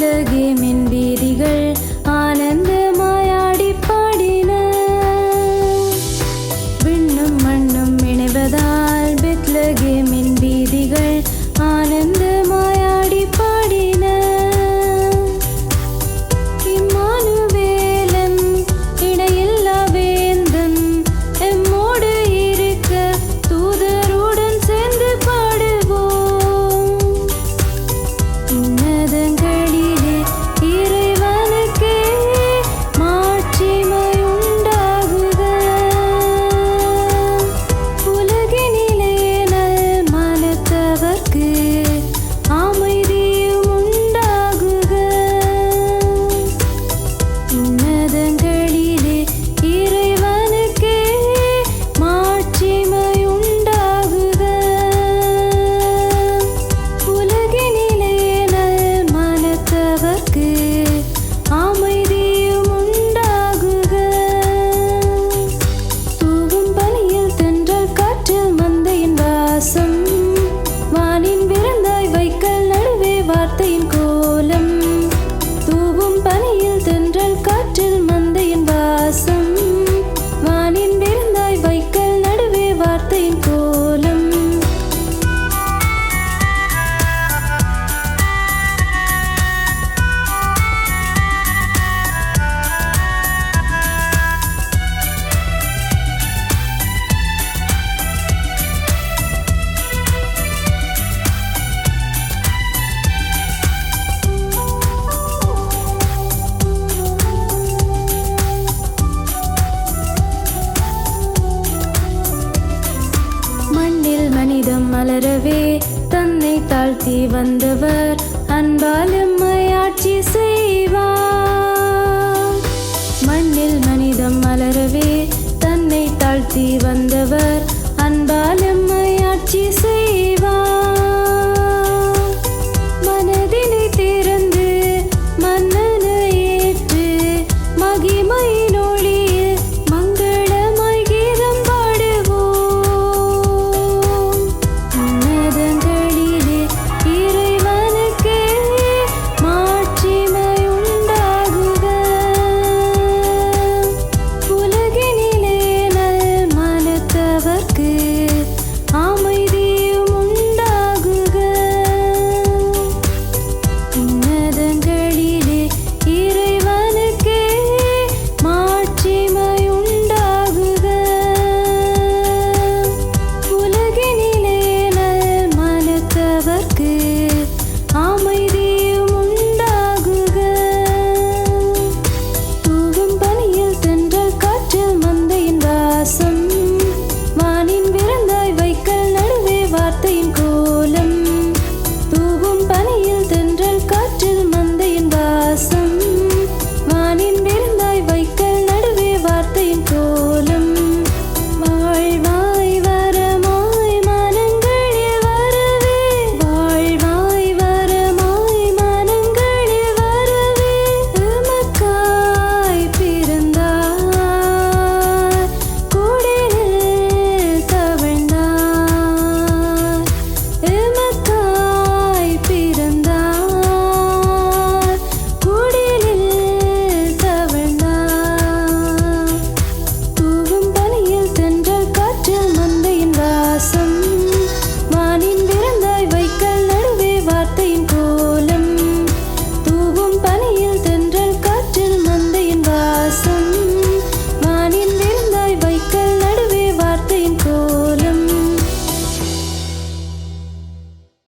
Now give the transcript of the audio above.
लगे मिन இதம் மலரவே தன்னை தாழ்த்தி வந்தவர் அன்பால் எம்மை ஆட்சி செய்வார். மண்ணில் மனிதம் மலரவே தன்னை தாழ்த்தி வந்தவர்